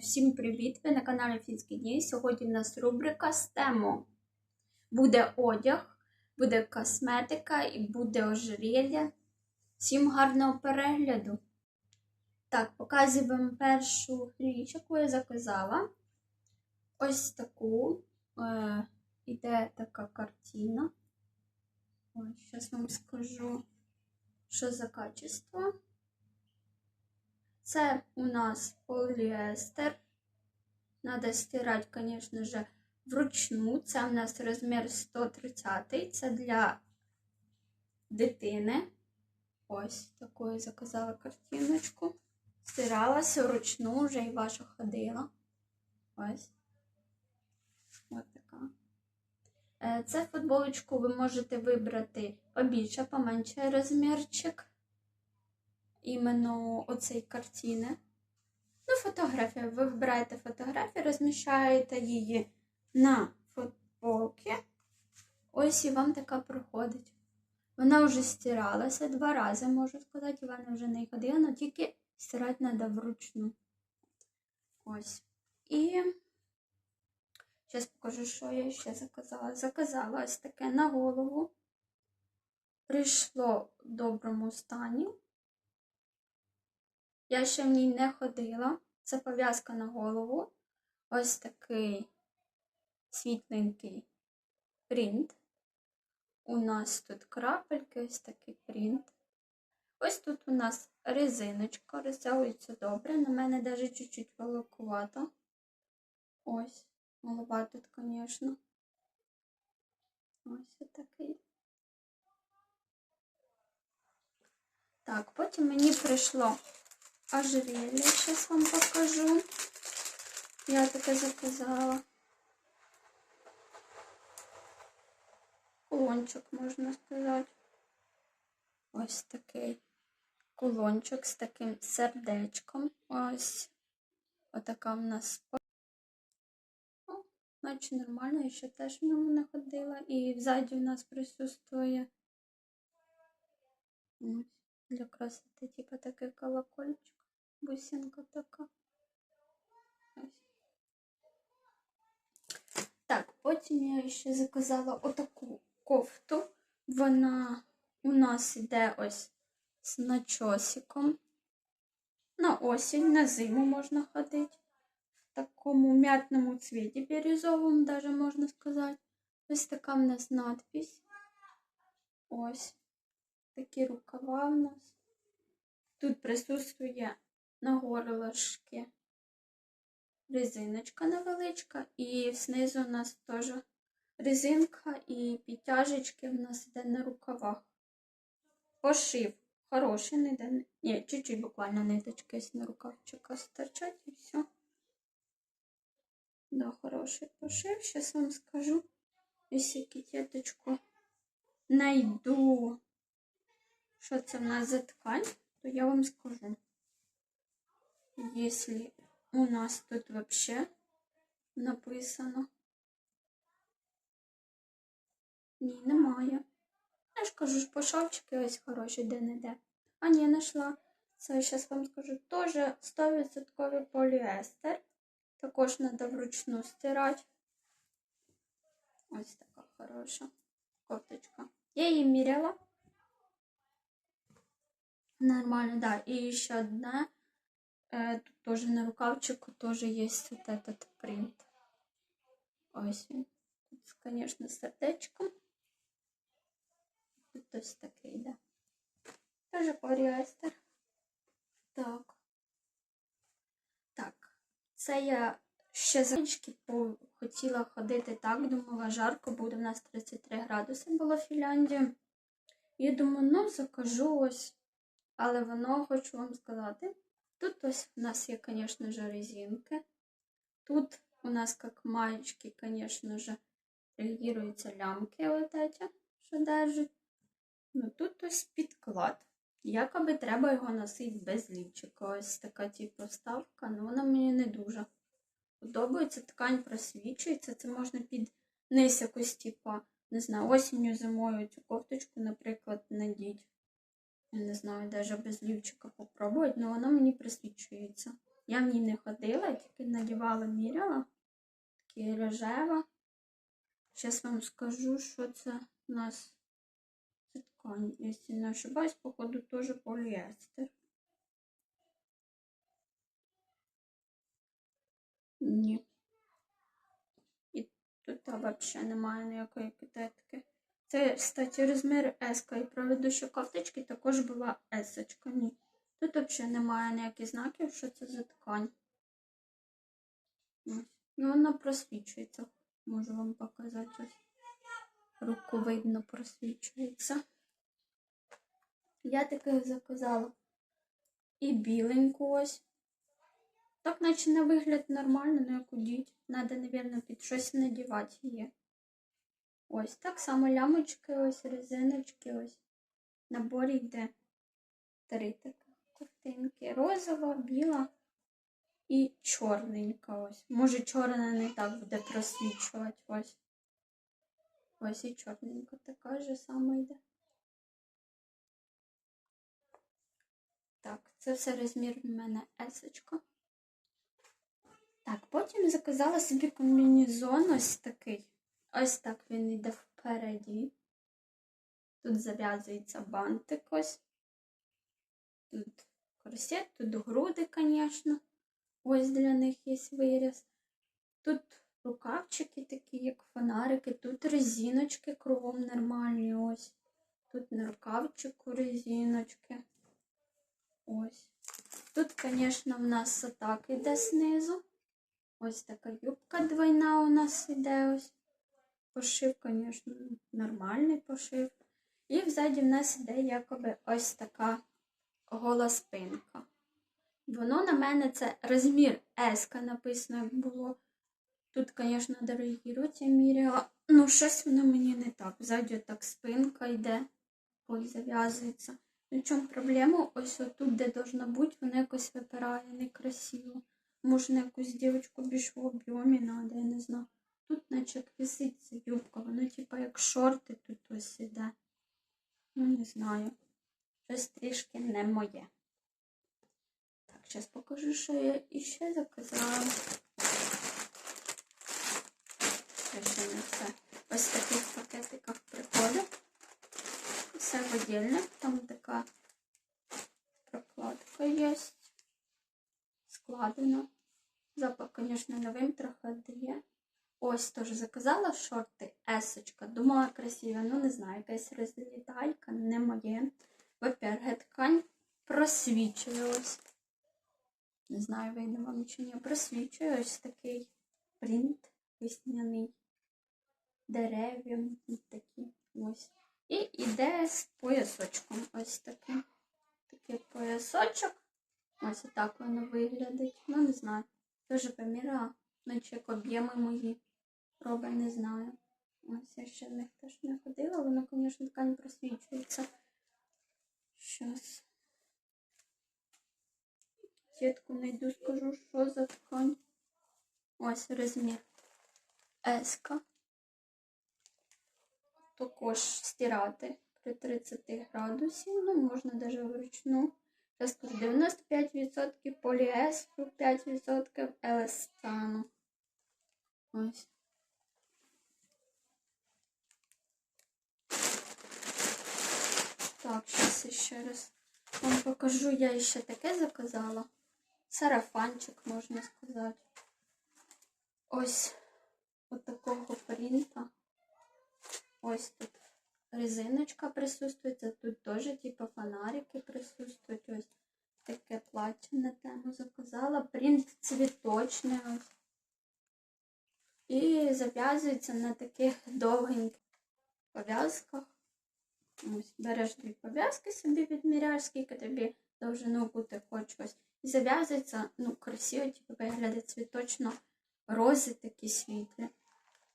Всім привіт! Ви на каналі Фінські дні. Сьогодні в нас рубрика з тему. Буде одяг, буде косметика і буде ожерелья. Всім гарного перегляду. Так, показую вам першу річ, яку я заказала. Ось таку. Е, іде така картина. Ось, зараз вам скажу, що за качество. Це у нас поліестер. Надо стирати, звісно ж, вручну. Це у нас розмір 130 Це для дитини. Ось таку я заказала картиночку. Стиралася вручну, вже і ваша ходила. Ось. Ось така. Е, Це футболочку ви можете вибрати побільше, поменше розмірчик іменно оцей картини. Ну, фотографія. Ви вибираєте фотографію, розміщаєте її на футболки. Ось і вам така проходить. Вона вже стиралася два рази, можу сказати, вона вже не ходила, але тільки стирати треба вручну. Ось. І зараз покажу, що я ще заказала. Заказала ось таке на голову. Прийшло в доброму стані. Я ще в ній не ходила. Це пов'язка на голову. Ось такий світленький принт. У нас тут крапельки, ось такий принт. Ось тут у нас резиночка, розтягується добре. На мене навіть чуть-чуть великувато. Ось, голова тут, звісно. Ось такий. Так, потім мені прийшло ожерелье. Сейчас вам покажу. Я таке заказала. Кулончик, можна сказати. Ось такий кулончик з таким сердечком. Ось. Отака в нас. О, наче нормально, я ще теж в ньому не ходила. І взаді у нас присутствує. Для красоти, типа такий колокольчик, бусинка така. Ось. Так, потім я ще заказала отаку кофту. Вона у нас йде ось з начосиком. На осінь, на зиму можна ходити. В такому м'ятному цвіті бірюзовому, даже можна сказати. Ось така в нас надпись. Ось такі рукава у нас. Тут присутствує на горлышки резиночка невеличка, і знизу у нас теж резинка і підтяжечки у нас йде на рукавах. Пошив хороший, не йде. Ні, чуть-чуть буквально ниточки на рукавчика стирчать і все. Да, хороший пошив. Зараз вам скажу, якщо кітеточку найду що це в нас за ткань, то я вам скажу. Если у нас тут вообще написано. Ні, немає. Я ж кажу, ж пошовчики ось хороші де-не-де. А ні, знайшла. Це зараз вам скажу теж 100% поліестер. Також треба вручну стирати. Ось така хороша кофточка. Я її міряла. Нормально, да. И еще одна. Э, тут тоже на рукавчику тоже есть вот этот принт. Ось він. Тут, конечно, сердечком. Тут ось такий, да. Тоже поліестер. Так. Так. Це я ще заночки хотіла ходити так, думала, жарко буде. У нас 33 градуси було в Фінляндії. І думаю, ну, закажу ось. Але воно, хочу вам сказати, тут ось у нас є, звісно ж, резинки. Тут у нас, як маечки, звісно ж, реагуються лямки, вот эти, що держать. Ну тут ось підклад. Якоби треба його носити без лічика. Ось така типу ставка, ну вона мені не дуже подобається. Ткань просвічується. Це можна під низ якусь, типу, не знаю, осінню зимою цю кофточку, наприклад, надіть. Я не знаю, навіть без лівчика попробувати, але воно мені присвічується. Я в ній не ходила, тільки надівала, міряла. Такі рожева. Зараз вам скажу, що це у нас за ткань. Якщо не ошибаюсь, походу теж поліестер. Ні. І тут взагалі немає ніякої китетки. Це, кстати, розмір S, і проведуща кофточки також була S. Ні. Тут взагалі немає ніяких знаків, що це за ткань. Ось. Ну, вона просвічується. Можу вам показати ось. Руку видно просвічується. Я таке заказала і біленьку ось. Так, наче на вигляд нормально, ну як у діть. Надо, мабуть, під щось надівати її. Ось так само лямочки, ось резиночки, ось. Наборі йде три такі картинки. Розова, біла і чорненька ось. Може, чорна не так буде просвічувати ось. Ось і чорненька така ж сама йде. Так, це все розмір в мене есочка. Так, потім заказала собі комбінезон ось такий. Ось так він йде впереді. Тут зав'язується бантик ось. Тут корсет, тут груди, звісно. Ось для них є виріз. Тут рукавчики такі, як фонарики, тут резиночки кругом нормальні ось. Тут на рукавчику резиночки. Ось. Тут, звісно, в нас отак іде знизу. Ось така юбка двойна у нас іде ось. Пошив, звісно, нормальний пошив. І взаді в нас іде якоби ось така гола спинка. Воно на мене це розмір S написано, як було. Тут, звісно, дорогі руці міряла. Ну, щось воно мені не так. Ззаді так спинка йде, ось зав'язується. Ну, чому проблема? Ось отут, де должна бути, воно якось випирає некрасиво. Може, на якусь дівчинку більш в об'ємі надо, я не знаю. Тут, наче виситься юбка, воно типа як шорти тут ось іде. Ну, не знаю. Щось трішки не моє. Так, зараз покажу, що я іще заказала. Це ще не все. Ось в таких пакетиках приходить. Все в. Там така прокладка є. Складена. Запах, звісно, новим трохи дає. Ось теж заказала шорти есочка. Думала красиві, ну не знаю, якась розліталька, не моє. Во-первых, ткань просвічує ось. Не знаю, вийде вам чи ні. Просвічує ось такий принт весняний. Дерев'я такі ось. І йде з поясочком. Ось такий. Такий поясочок. Ось так воно виглядить. Ну, не знаю. Дуже поміряла. Наче як об'єми мої робить, не знаю. Ось я ще в них теж не ходила, воно, звісно, ткань просвічується. Щас. Сітку знайду, скажу, що за ткань. Ось розмір Еска. Також стирати при 30 градусів. Ну, можна навіть вручну. Зараз скажу 95% поліестру, 5% еластану. Ось. Так, зараз ще раз вам покажу. Я ще таке заказала. Сарафанчик, можна сказати. Ось от такого принта. Ось тут резиночка присутствує. Тут теж типу фонарики присутствують. Ось таке плаття на тему заказала. Принт цвіточний ось. І зав'язується на таких довгеньких пов'язках. Ось, береш дві пов'язки собі відміряєш, скільки тобі довжину бути хочеш. І зав'язується, ну, красиво, типу, виглядає цвіточно рози такі світлі.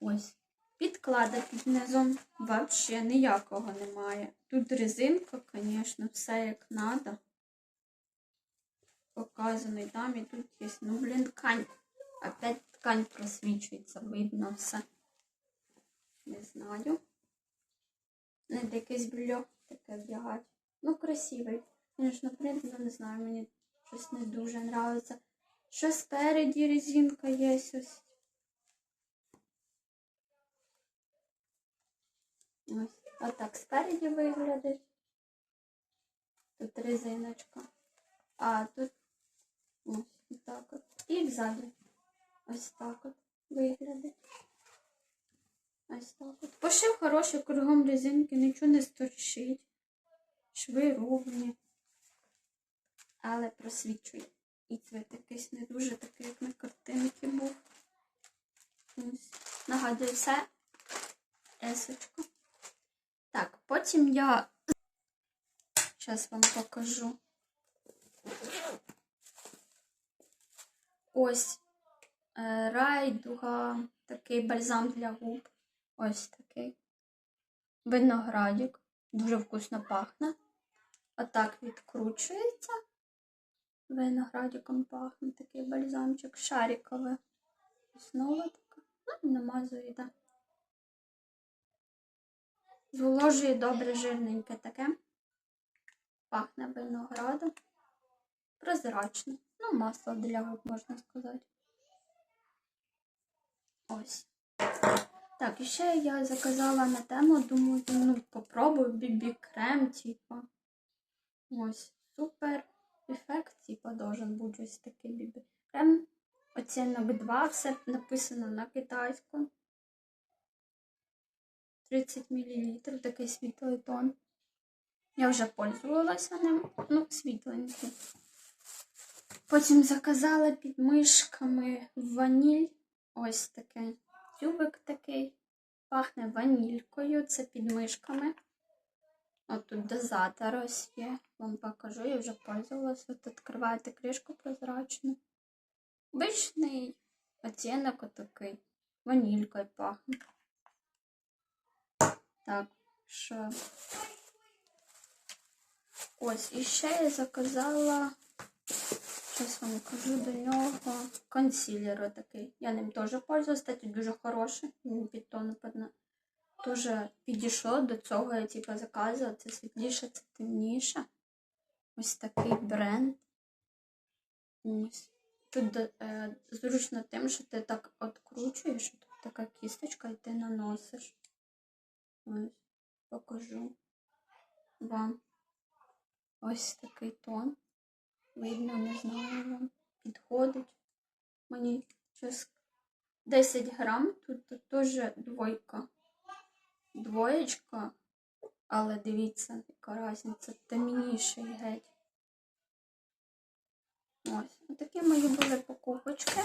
Ось. Підклада під низом взагалі ніякого немає. Тут резинка, звісно, все як треба. Показаний там і тут є. Ну, блін, ткань. Опять ткань просвічується, видно все. Не знаю. Не якесь белье таке вдягати. Ну, красивий. Звісно, принт, ну не знаю, мені щось не дуже подобається. Ще спереді резинка є ось. Ось. Отак спереді виглядить. Тут резиночка. А тут ось так от. І ззаді. Ось так от виглядить. Ось так от. Пошив хороший кругом резинки, нічого не сторчить. Шви ровні. Але просвічує. І цвіт якийсь не дуже такий, як на картинці був. Ось. Нагадую все. Есочка. Так, потім я зараз вам покажу. Ось е, райдуга, такий бальзам для губ. Ось такий. Виноградик. Дуже вкусно пахне. Отак відкручується. Виноградиком пахне такий бальзамчик. Шариковий. Основа така. Ну, намазує, так. Зволожує добре жирненьке таке. Пахне виноградом. Прозрачне. Ну, масло для губ, можна сказати. Ось. Так, і ще я заказала на тему, думаю, ну, попробую бібі крем, типа. Ось, супер ефект, типа, должен бути ось такий бібі крем. Оцінок 2, все написано на китайську. 30 мл, такий світлий тон. Я вже пользувалася ним, ну, світленький. Потім заказала під мишками ваніль. Ось такий тюбик такий. Пахне ванількою, це під мишками. От тут дозатор ось є. Вам покажу, я вже пользувалася. От відкриваєте кришку прозрачну. Обичний оттінок отакий. Ванількою пахне. Так, що. Ось, і ще я заказала. Зараз вам кажу до нього консилер такий. Я ним теж пользуюсь, кстати, дуже хороший. Він під тон. Дуже підійшов до цього, я типу заказувала. Це світліше, це темніше. Ось такий бренд. Ось. Тут е, зручно тим, що ти так откручуєш, тут така кісточка, і ти наносиш. Ось, покажу вам. Ось такий тон. Видно, не знаю вам. Підходить. Мені щось 10 грам, тут, теж двойка. Двоєчка. Але дивіться, яка різниця. Темніший геть. Ось, такі мої були покупочки.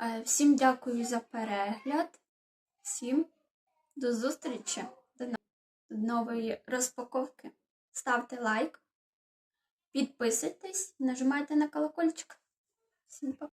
Е, Всім дякую за перегляд. Всім до зустрічі, до нової розпаковки. Ставте лайк, підписуйтесь, нажимайте на колокольчик. Всім пока.